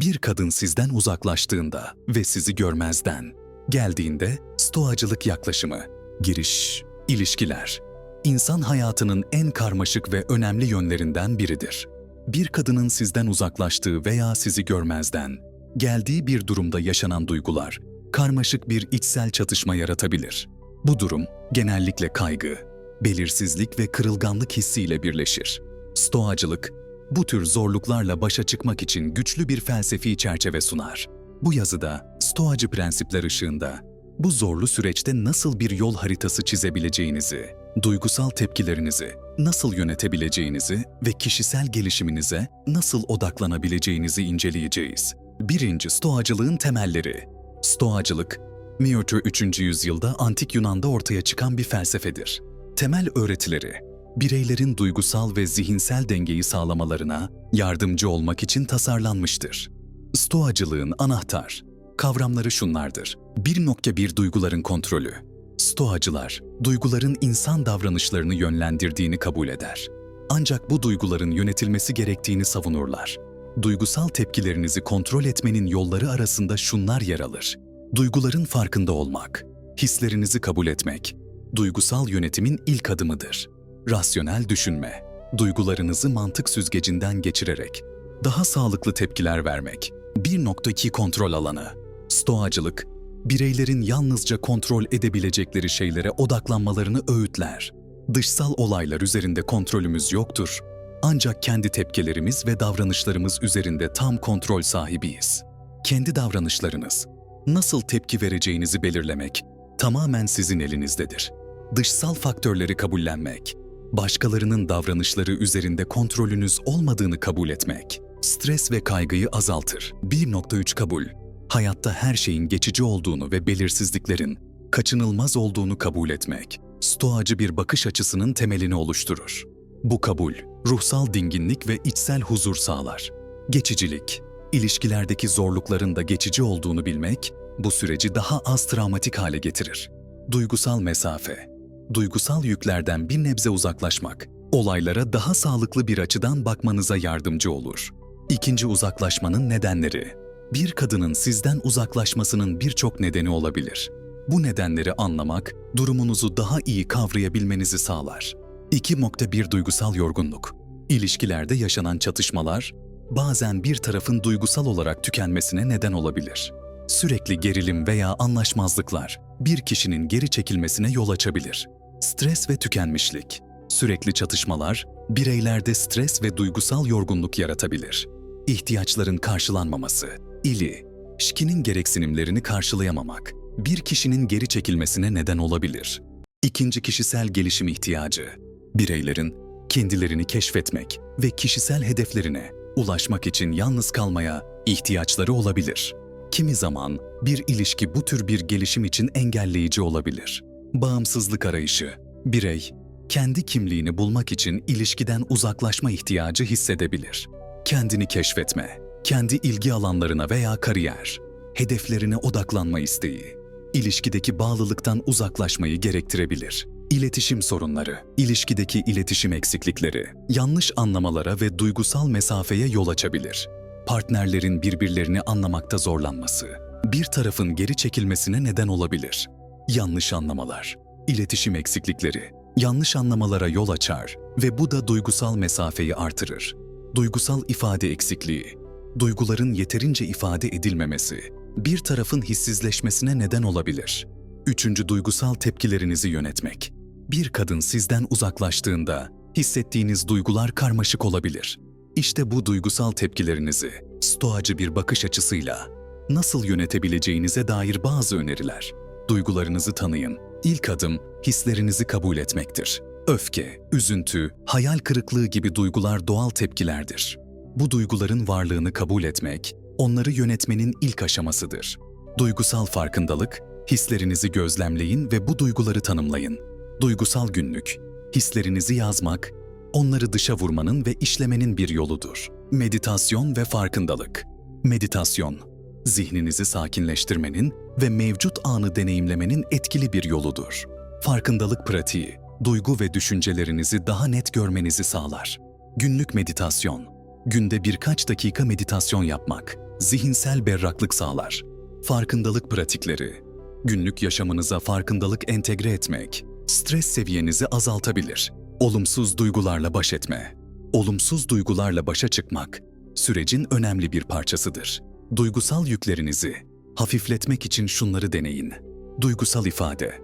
Bir kadın sizden uzaklaştığında ve sizi görmezden geldiğinde stoacılık yaklaşımı, giriş, ilişkiler, insan hayatının en karmaşık ve önemli yönlerinden biridir. Bir kadının sizden uzaklaştığı veya sizi görmezden geldiği bir durumda yaşanan duygular karmaşık bir içsel çatışma yaratabilir. Bu durum genellikle kaygı, belirsizlik ve kırılganlık hissiyle birleşir. Stoacılık, bu tür zorluklarla başa çıkmak için güçlü bir felsefi çerçeve sunar. Bu yazıda Stoacı prensipler ışığında bu zorlu süreçte nasıl bir yol haritası çizebileceğinizi, duygusal tepkilerinizi nasıl yönetebileceğinizi ve kişisel gelişiminize nasıl odaklanabileceğinizi inceleyeceğiz. Birinci Stoacılığın temelleri. Stoacılık, Miotr 3. yüzyılda Antik Yunan'da ortaya çıkan bir felsefedir. Temel öğretileri, bireylerin duygusal ve zihinsel dengeyi sağlamalarına yardımcı olmak için tasarlanmıştır. Stoacılığın anahtar kavramları şunlardır. 1.1 Duyguların kontrolü. Stoacılar, duyguların insan davranışlarını yönlendirdiğini kabul eder. Ancak bu duyguların yönetilmesi gerektiğini savunurlar. Duygusal tepkilerinizi kontrol etmenin yolları arasında şunlar yer alır. Duyguların farkında olmak, hislerinizi kabul etmek, duygusal yönetimin ilk adımıdır. Rasyonel düşünme, duygularınızı mantık süzgecinden geçirerek daha sağlıklı tepkiler vermek. 1.2 Kontrol alanı. Stoacılık, bireylerin yalnızca kontrol edebilecekleri şeylere odaklanmalarını öğütler. Dışsal olaylar üzerinde kontrolümüz yoktur. Ancak kendi tepkilerimiz ve davranışlarımız üzerinde tam kontrol sahibiyiz. Kendi davranışlarınız, nasıl tepki vereceğinizi belirlemek tamamen sizin elinizdedir. Dışsal faktörleri kabullenmek, başkalarının davranışları üzerinde kontrolünüz olmadığını kabul etmek, stres ve kaygıyı azaltır. 1.3 Kabul Hayatta her şeyin geçici olduğunu ve belirsizliklerin kaçınılmaz olduğunu kabul etmek, stoacı bir bakış açısının temelini oluşturur. Bu kabul, ruhsal dinginlik ve içsel huzur sağlar. Geçicilik, ilişkilerdeki zorlukların da geçici olduğunu bilmek, bu süreci daha az travmatik hale getirir. Duygusal mesafe, duygusal yüklerden bir nebze uzaklaşmak, olaylara daha sağlıklı bir açıdan bakmanıza yardımcı olur. İkinci uzaklaşmanın nedenleri. Bir kadının sizden uzaklaşmasının birçok nedeni olabilir. Bu nedenleri anlamak, durumunuzu daha iyi kavrayabilmenizi sağlar. 2.1 Duygusal yorgunluk. İlişkilerde yaşanan çatışmalar, bazen bir tarafın duygusal olarak tükenmesine neden olabilir. Sürekli gerilim veya anlaşmazlıklar, bir kişinin geri çekilmesine yol açabilir. Stres ve tükenmişlik. Sürekli çatışmalar, bireylerde stres ve duygusal yorgunluk yaratabilir. İhtiyaçların karşılanmaması, ili, şkinin gereksinimlerini karşılayamamak, bir kişinin geri çekilmesine neden olabilir. İkinci kişisel gelişim ihtiyacı, bireylerin kendilerini keşfetmek ve kişisel hedeflerine ulaşmak için yalnız kalmaya ihtiyaçları olabilir. Kimi zaman bir ilişki bu tür bir gelişim için engelleyici olabilir. Bağımsızlık arayışı, birey kendi kimliğini bulmak için ilişkiden uzaklaşma ihtiyacı hissedebilir. Kendini keşfetme, kendi ilgi alanlarına veya kariyer, hedeflerine odaklanma isteği, ilişkideki bağlılıktan uzaklaşmayı gerektirebilir. İletişim sorunları, ilişkideki iletişim eksiklikleri, yanlış anlamalara ve duygusal mesafeye yol açabilir. Partnerlerin birbirlerini anlamakta zorlanması, bir tarafın geri çekilmesine neden olabilir. Yanlış anlamalar, iletişim eksiklikleri, yanlış anlamalara yol açar ve bu da duygusal mesafeyi artırır. Duygusal ifade eksikliği, duyguların yeterince ifade edilmemesi, bir tarafın hissizleşmesine neden olabilir. Üçüncü duygusal tepkilerinizi yönetmek. Bir kadın sizden uzaklaştığında hissettiğiniz duygular karmaşık olabilir. İşte bu duygusal tepkilerinizi stoacı bir bakış açısıyla nasıl yönetebileceğinize dair bazı öneriler. Duygularınızı tanıyın. İlk adım hislerinizi kabul etmektir. Öfke, üzüntü, hayal kırıklığı gibi duygular doğal tepkilerdir. Bu duyguların varlığını kabul etmek, onları yönetmenin ilk aşamasıdır. Duygusal farkındalık, hislerinizi gözlemleyin ve bu duyguları tanımlayın. Duygusal günlük, hislerinizi yazmak, onları dışa vurmanın ve işlemenin bir yoludur. Meditasyon ve farkındalık. Meditasyon, zihninizi sakinleştirmenin ve mevcut anı deneyimlemenin etkili bir yoludur. Farkındalık pratiği, duygu ve düşüncelerinizi daha net görmenizi sağlar. Günlük meditasyon, günde birkaç dakika meditasyon yapmak, zihinsel berraklık sağlar. Farkındalık pratikleri, günlük yaşamınıza farkındalık entegre etmek, stres seviyenizi azaltabilir. Olumsuz duygularla baş etme. Olumsuz duygularla başa çıkmak, sürecin önemli bir parçasıdır. Duygusal yüklerinizi hafifletmek için şunları deneyin. Duygusal ifade.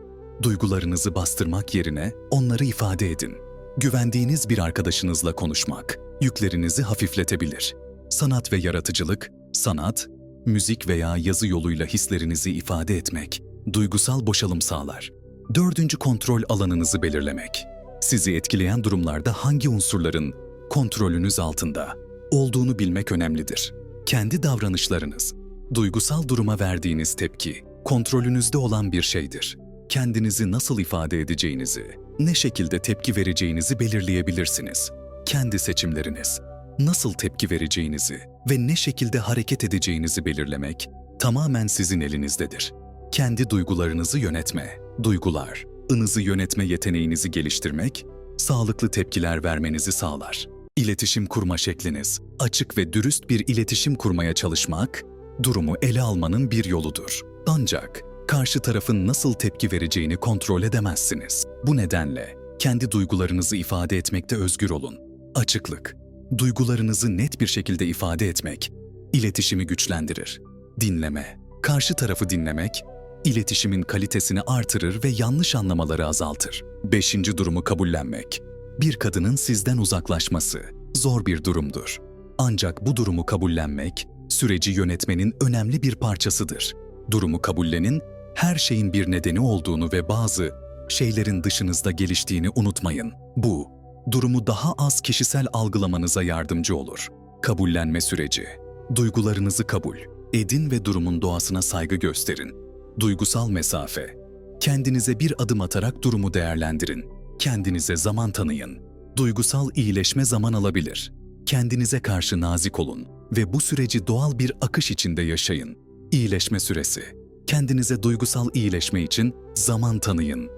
Duygularınızı bastırmak yerine onları ifade edin. Güvendiğiniz bir arkadaşınızla konuşmak yüklerinizi hafifletebilir. Sanat ve yaratıcılık, sanat, müzik veya yazı yoluyla hislerinizi ifade etmek duygusal boşalım sağlar. Dördüncü kontrol alanınızı belirlemek. Sizi etkileyen durumlarda hangi unsurların kontrolünüz altında olduğunu bilmek önemlidir. Kendi davranışlarınız, duygusal duruma verdiğiniz tepki, kontrolünüzde olan bir şeydir. Kendinizi nasıl ifade edeceğinizi, ne şekilde tepki vereceğinizi belirleyebilirsiniz. Kendi seçimleriniz, nasıl tepki vereceğinizi ve ne şekilde hareket edeceğinizi belirlemek tamamen sizin elinizdedir. Kendi duygularınızı yönetme, duygular, ınızı yönetme yeteneğinizi geliştirmek, sağlıklı tepkiler vermenizi sağlar. İletişim kurma şekliniz, açık ve dürüst bir iletişim kurmaya çalışmak, durumu ele almanın bir yoludur. Ancak karşı tarafın nasıl tepki vereceğini kontrol edemezsiniz. Bu nedenle kendi duygularınızı ifade etmekte özgür olun. Açıklık, duygularınızı net bir şekilde ifade etmek, iletişimi güçlendirir. Dinleme, karşı tarafı dinlemek, iletişimin kalitesini artırır ve yanlış anlamaları azaltır. Beşinci durumu kabullenmek. Bir kadının sizden uzaklaşması zor bir durumdur. Ancak bu durumu kabullenmek, süreci yönetmenin önemli bir parçasıdır. Durumu kabullenin, her şeyin bir nedeni olduğunu ve bazı şeylerin dışınızda geliştiğini unutmayın. Bu, durumu daha az kişisel algılamanıza yardımcı olur. Kabullenme süreci. Duygularınızı kabul edin ve durumun doğasına saygı gösterin. Duygusal mesafe. Kendinize bir adım atarak durumu değerlendirin. Kendinize zaman tanıyın. Duygusal iyileşme zaman alabilir. Kendinize karşı nazik olun ve bu süreci doğal bir akış içinde yaşayın. İyileşme süresi. Kendinize duygusal iyileşme için zaman tanıyın.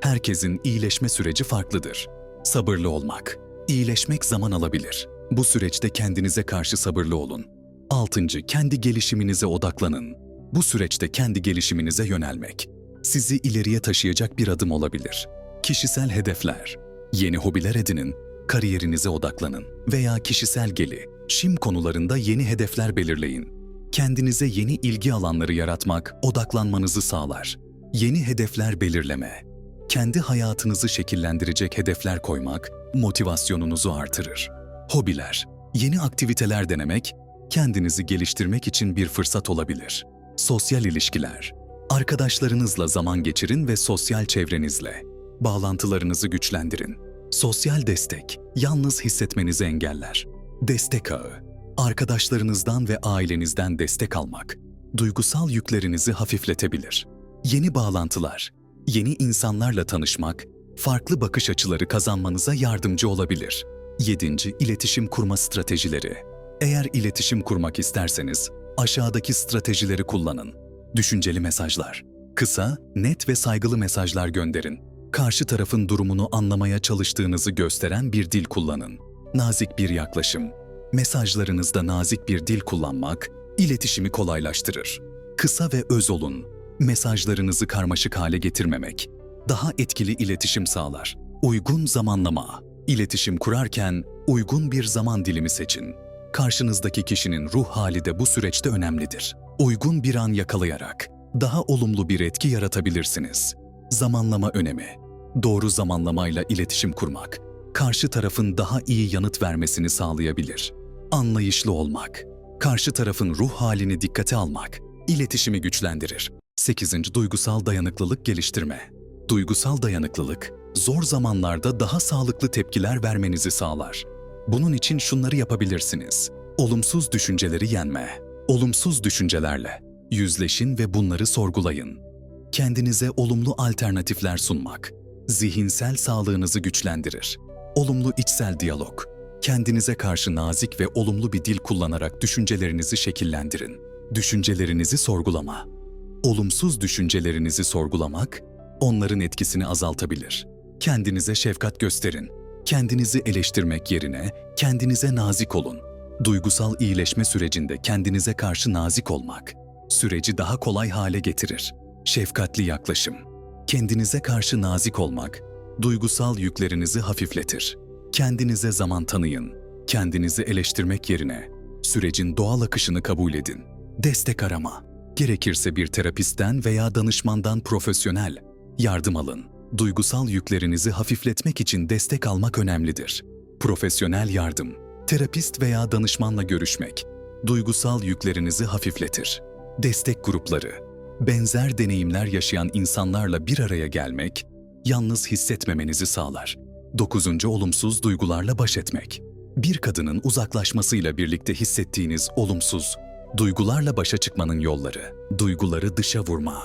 Herkesin iyileşme süreci farklıdır. Sabırlı olmak. İyileşmek zaman alabilir. Bu süreçte kendinize karşı sabırlı olun. Altıncı, kendi gelişiminize odaklanın. Bu süreçte kendi gelişiminize yönelmek sizi ileriye taşıyacak bir adım olabilir. Kişisel hedefler, yeni hobiler edinin, kariyerinize odaklanın veya kişisel geli, şim konularında yeni hedefler belirleyin. Kendinize yeni ilgi alanları yaratmak odaklanmanızı sağlar. Yeni hedefler belirleme, kendi hayatınızı şekillendirecek hedefler koymak motivasyonunuzu artırır. Hobiler, yeni aktiviteler denemek, kendinizi geliştirmek için bir fırsat olabilir. Sosyal ilişkiler, arkadaşlarınızla zaman geçirin ve sosyal çevrenizle bağlantılarınızı güçlendirin. Sosyal destek, yalnız hissetmenizi engeller. Destek ağı, arkadaşlarınızdan ve ailenizden destek almak, duygusal yüklerinizi hafifletebilir. Yeni bağlantılar, yeni insanlarla tanışmak, farklı bakış açıları kazanmanıza yardımcı olabilir. 7. İletişim kurma stratejileri. Eğer iletişim kurmak isterseniz aşağıdaki stratejileri kullanın. Düşünceli mesajlar. Kısa, net ve saygılı mesajlar gönderin. Karşı tarafın durumunu anlamaya çalıştığınızı gösteren bir dil kullanın. Nazik bir yaklaşım. Mesajlarınızda nazik bir dil kullanmak iletişimi kolaylaştırır. Kısa ve öz olun. Mesajlarınızı karmaşık hale getirmemek daha etkili iletişim sağlar. Uygun zamanlama. İletişim kurarken uygun bir zaman dilimi seçin. Karşınızdaki kişinin ruh hali de bu süreçte önemlidir. Uygun bir an yakalayarak daha olumlu bir etki yaratabilirsiniz. Zamanlama önemi. Doğru zamanlamayla iletişim kurmak karşı tarafın daha iyi yanıt vermesini sağlayabilir. Anlayışlı olmak. Karşı tarafın ruh halini dikkate almak iletişimi güçlendirir. 8. Duygusal dayanıklılık geliştirme. Duygusal dayanıklılık, zor zamanlarda daha sağlıklı tepkiler vermenizi sağlar. Bunun için şunları yapabilirsiniz. Olumsuz düşünceleri yenme. Olumsuz düşüncelerle yüzleşin ve bunları sorgulayın. Kendinize olumlu alternatifler sunmak, zihinsel sağlığınızı güçlendirir. Olumlu içsel diyalog, kendinize karşı nazik ve olumlu bir dil kullanarak düşüncelerinizi şekillendirin. Düşüncelerinizi sorgulama. Olumsuz düşüncelerinizi sorgulamak, onların etkisini azaltabilir. Kendinize şefkat gösterin. Kendinizi eleştirmek yerine kendinize nazik olun. Duygusal iyileşme sürecinde kendinize karşı nazik olmak, süreci daha kolay hale getirir. Şefkatli yaklaşım. Kendinize karşı nazik olmak, duygusal yüklerinizi hafifletir. Kendinize zaman tanıyın. Kendinizi eleştirmek yerine sürecin doğal akışını kabul edin. Destek arama. Gerekirse bir terapistten veya danışmandan profesyonel yardım alın. Duygusal yüklerinizi hafifletmek için destek almak önemlidir. Profesyonel yardım, terapist veya danışmanla görüşmek duygusal yüklerinizi hafifletir. Destek grupları, benzer deneyimler yaşayan insanlarla bir araya gelmek, yalnız hissetmemenizi sağlar. Dokuzuncu olumsuz duygularla baş etmek. Bir kadının uzaklaşmasıyla birlikte hissettiğiniz olumsuz duygularla başa çıkmanın yolları. Duyguları dışa vurma.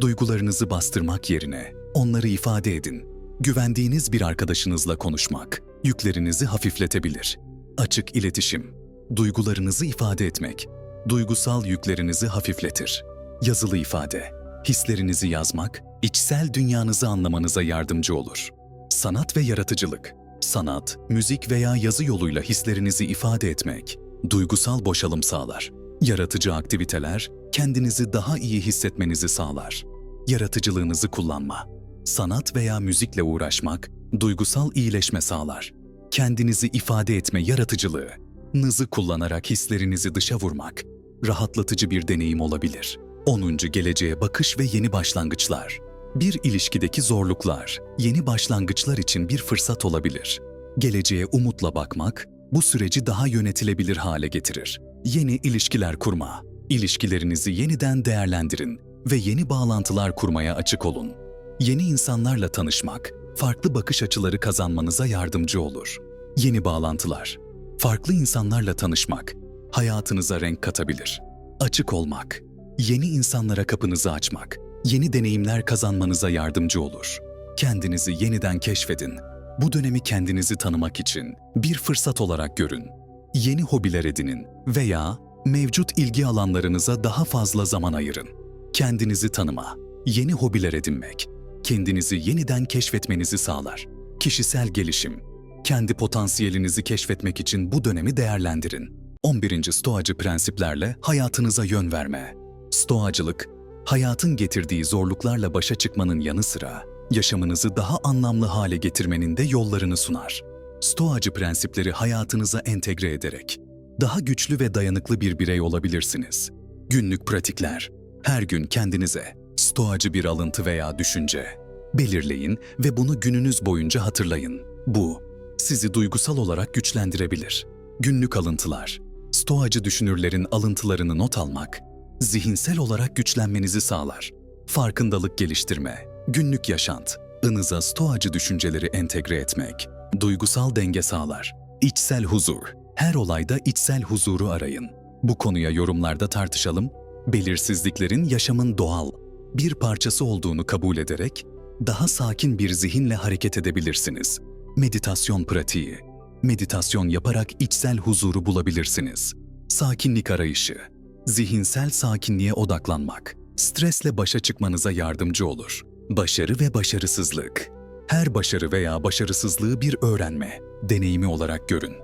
Duygularınızı bastırmak yerine onları ifade edin. Güvendiğiniz bir arkadaşınızla konuşmak yüklerinizi hafifletebilir. Açık iletişim, duygularınızı ifade etmek, duygusal yüklerinizi hafifletir. Yazılı ifade, hislerinizi yazmak, içsel dünyanızı anlamanıza yardımcı olur. Sanat ve yaratıcılık, sanat, müzik veya yazı yoluyla hislerinizi ifade etmek, duygusal boşalım sağlar. Yaratıcı aktiviteler, kendinizi daha iyi hissetmenizi sağlar. Yaratıcılığınızı kullanma, sanat veya müzikle uğraşmak, duygusal iyileşme sağlar. Kendinizi ifade etme yaratıcılığı, nızı kullanarak hislerinizi dışa vurmak, rahatlatıcı bir deneyim olabilir. 10. Geleceğe bakış ve yeni başlangıçlar. Bir ilişkideki zorluklar, yeni başlangıçlar için bir fırsat olabilir. Geleceğe umutla bakmak, bu süreci daha yönetilebilir hale getirir. Yeni ilişkiler kurma, ilişkilerinizi yeniden değerlendirin ve yeni bağlantılar kurmaya açık olun. Yeni insanlarla tanışmak, farklı bakış açıları kazanmanıza yardımcı olur. Yeni bağlantılar, farklı insanlarla tanışmak, hayatınıza renk katabilir. Açık olmak, yeni insanlara kapınızı açmak, yeni deneyimler kazanmanıza yardımcı olur. Kendinizi yeniden keşfedin. Bu dönemi kendinizi tanımak için bir fırsat olarak görün. Yeni hobiler edinin veya mevcut ilgi alanlarınıza daha fazla zaman ayırın. Kendinizi tanıma, yeni hobiler edinmek, kendinizi yeniden keşfetmenizi sağlar. Kişisel gelişim, kendi potansiyelinizi keşfetmek için bu dönemi değerlendirin. 11. Stoacı prensiplerle hayatınıza yön verme. Stoacılık, hayatın getirdiği zorluklarla başa çıkmanın yanı sıra yaşamınızı daha anlamlı hale getirmenin de yollarını sunar. Stoacı prensipleri hayatınıza entegre ederek daha güçlü ve dayanıklı bir birey olabilirsiniz. Günlük pratikler. Her gün kendinize stoacı bir alıntı veya düşünce belirleyin ve bunu gününüz boyunca hatırlayın. Bu sizi duygusal olarak güçlendirebilir. Günlük alıntılar. Stoacı düşünürlerin alıntılarını not almak zihinsel olarak güçlenmenizi sağlar. Farkındalık geliştirme, günlük yaşant, ınıza stoacı düşünceleri entegre etmek, duygusal denge sağlar. İçsel huzur, her olayda içsel huzuru arayın. Bu konuya yorumlarda tartışalım. Belirsizliklerin yaşamın doğal bir parçası olduğunu kabul ederek daha sakin bir zihinle hareket edebilirsiniz. Meditasyon pratiği. Meditasyon yaparak içsel huzuru bulabilirsiniz. Sakinlik arayışı. Zihinsel sakinliğe odaklanmak, stresle başa çıkmanıza yardımcı olur. Başarı ve başarısızlık. Her başarı veya başarısızlığı bir öğrenme, deneyimi olarak görün.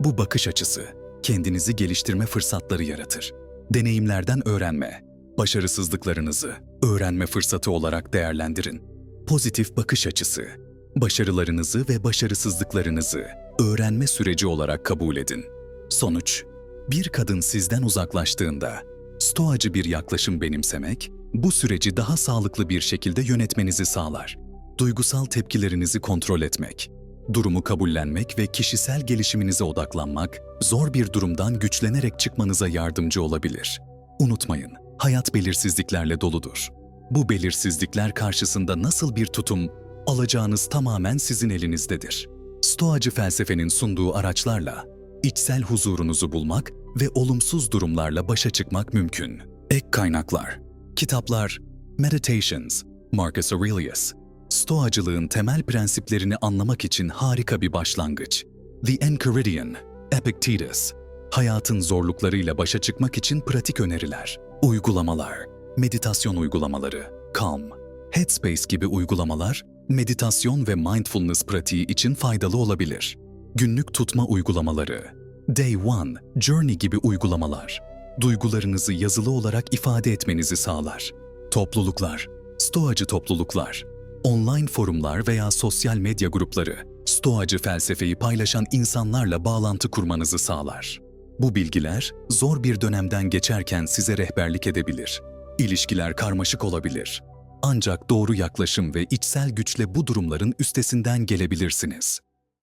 Bu bakış açısı, kendinizi geliştirme fırsatları yaratır. Deneyimlerden öğrenme, başarısızlıklarınızı öğrenme fırsatı olarak değerlendirin. Pozitif bakış açısı, başarılarınızı ve başarısızlıklarınızı öğrenme süreci olarak kabul edin. Sonuç, bir kadın sizden uzaklaştığında stoacı bir yaklaşım benimsemek, bu süreci daha sağlıklı bir şekilde yönetmenizi sağlar. Duygusal tepkilerinizi kontrol etmek, durumu kabullenmek ve kişisel gelişiminize odaklanmak, zor bir durumdan güçlenerek çıkmanıza yardımcı olabilir. Unutmayın, hayat belirsizliklerle doludur. Bu belirsizlikler karşısında nasıl bir tutum alacağınız tamamen sizin elinizdedir. Stoacı felsefenin sunduğu araçlarla içsel huzurunuzu bulmak ve olumsuz durumlarla başa çıkmak mümkün. Ek kaynaklar, kitaplar, Meditations, Marcus Aurelius, Stoacılığın temel prensiplerini anlamak için harika bir başlangıç. The Enchiridion, Epictetus, hayatın zorluklarıyla başa çıkmak için pratik öneriler, uygulamalar, meditasyon uygulamaları, Calm, Headspace gibi uygulamalar, meditasyon ve mindfulness pratiği için faydalı olabilir. Günlük tutma uygulamaları, Day One, Journey gibi uygulamalar, duygularınızı yazılı olarak ifade etmenizi sağlar. Topluluklar, Stoacı topluluklar, online forumlar veya sosyal medya grupları, Stoacı felsefeyi paylaşan insanlarla bağlantı kurmanızı sağlar. Bu bilgiler zor bir dönemden geçerken size rehberlik edebilir. İlişkiler karmaşık olabilir. Ancak doğru yaklaşım ve içsel güçle bu durumların üstesinden gelebilirsiniz.